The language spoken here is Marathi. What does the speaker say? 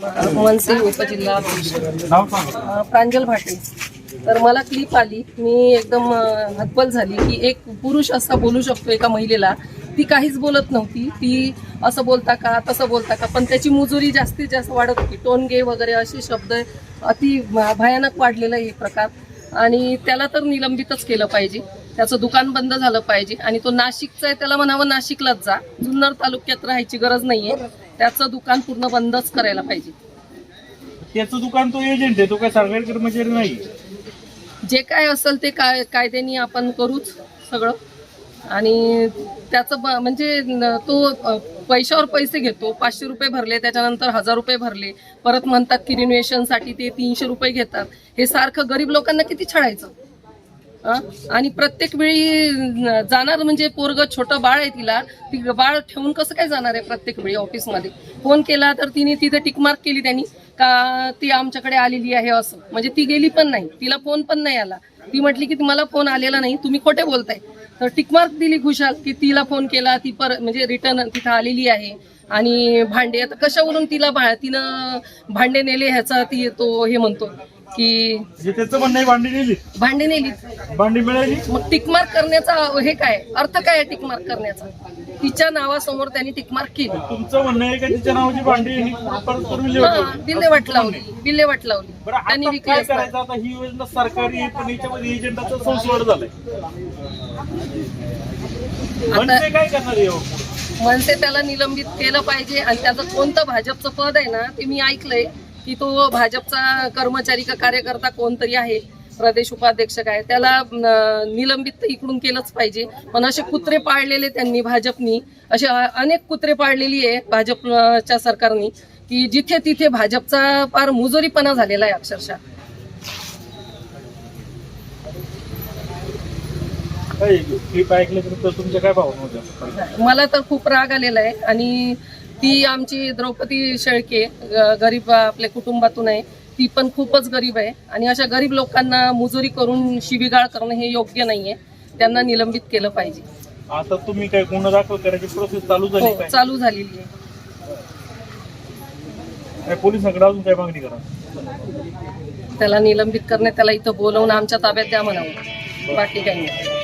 मनसे उपजिल्हा प्रांजल भाटे. तर मला क्लिप आली. मी एकदम हतबल झाली की एक पुरुष असा बोलू शकतो एका महिलेला. ती काहीच बोलत नव्हती. ती असं बोलता का तसं बोलता का पण त्याची मुजुरी जास्तीत जास्त वाढत होती. टोनगे वगैरे असे शब्द अति भयानक वाढलेला आहे हे प्रकार. आणि त्याला तर निलंबितच केलं पाहिजे. त्याचं दुकान बंद झालं पाहिजे. आणि तो नाशिकचा आहे त्याला म्हणावं नाशिकलाच जा. जुन्नर तालुक्यात राहायची गरज नाहीये. त्याचं दुकान पूर्ण बंदच करायला पाहिजे. त्याचं दुकान तो एजंट आहे तो काय सरकारी कर्मचारी नाही. जे काय असेल ते काय कायद्याने आपण करूच सगळं. आणि त्याचं ब- म्हणजे न- तो अ, पैशावर पैसे घेतो पाचशे रुपये भरले त्याच्यानंतर हजार रुपये भरले परत म्हणतात की रिनोव्हेशनसाठी ते तीनशे रुपये घेतात. हे सारखं गरीब लोकांना किती छळायचं? आणि प्रत्येक वेळी जाणार म्हणजे पोरग छोटं बाळ आहे तिला ती बाळ ठेवून कसं काय जाणार आहे प्रत्येक वेळी ऑफिसमध्ये? फोन केला तर तिने तिथे टिकमार्क केली त्यांनी का ती आमच्याकडे आलेली आहे असं. म्हणजे ती गेली पण नाही तिला फोन पण नाही आला. ती म्हटली की मला फोन आलेला नाही तुम्ही खोटे बोलताय. तर टिकमार्क दिली खुशाल की तिला फोन केला ती पर म्हणजे रिटर्न तिथं आलेली आहे. आणि भांडे आता कशावरून तिला तिनं भांडे नेले ह्याचा ती तो हे म्हणतो. की जे त्याचं म्हणणं आहे भांडी नेली? भांडे नेली. भांडी मिळाली? मग टिकमार्क करण्याचा हे काय? अर्थ काय आहे टिकमार्क करण्याचा? तिच्या नावासमोर त्यांनी टिकमार्क केली. तुमचं म्हणणं आहे का तिच्या नावाची भांडी ही परस्पर विल्हेवाट हा, लावली. विल्हेवाट लावली विल्हेवाट लावली बरं त्यांनी आता काय असणार. करायचं? आता ही योजना सरकारी आहे पण याच्यामध्ये एजंटाचा संस्वार झालाय. म्हणजे काय करणार यावर मनसे त्याला निलंबित केलं पाहिजे आणि त्याचं कोणतं भाजपचं पद आहे ना ते मी ऐकलंय. की तो भाजपचा कर्मचारी का कार्यकर्ता कोणतरी आहे प्रदेश उपाध्यक्ष काय त्याला निलंबित इकडून केलंच पाहिजे. पण असे कुत्रे पाळलेले त्यांनी भाजपनी असे अनेक कुत्रे पाळलेली आहे भाजपच्या सरकारनी की जिथे तिथे भाजपचा फार मुजोरीपणा झालेला आहे अक्षरशः. मला तर खूप राग आलेला आहे आणि ती आमची द्रौपदी शेळके गरीब आपल्या कुटुंबातून आहे. ती पण खूपच गरीब आहे. आणि अशा गरीब लोकांना मुजुरी करून शिबिगाळ करणं हे योग्य नाहीये. त्यांना निलंबित केलं पाहिजे. आता तुम्ही काय गुन्हा दाखल करायची प्रोसेस चालू झाली हो चालू झालेली आहे. पोलिसांकडे अजून काय मागणी करा? त्याला निलंबित करणे त्याला इथं बोलवून आमच्या ताब्यात द्या म्हणावं. बाकी काही नाही.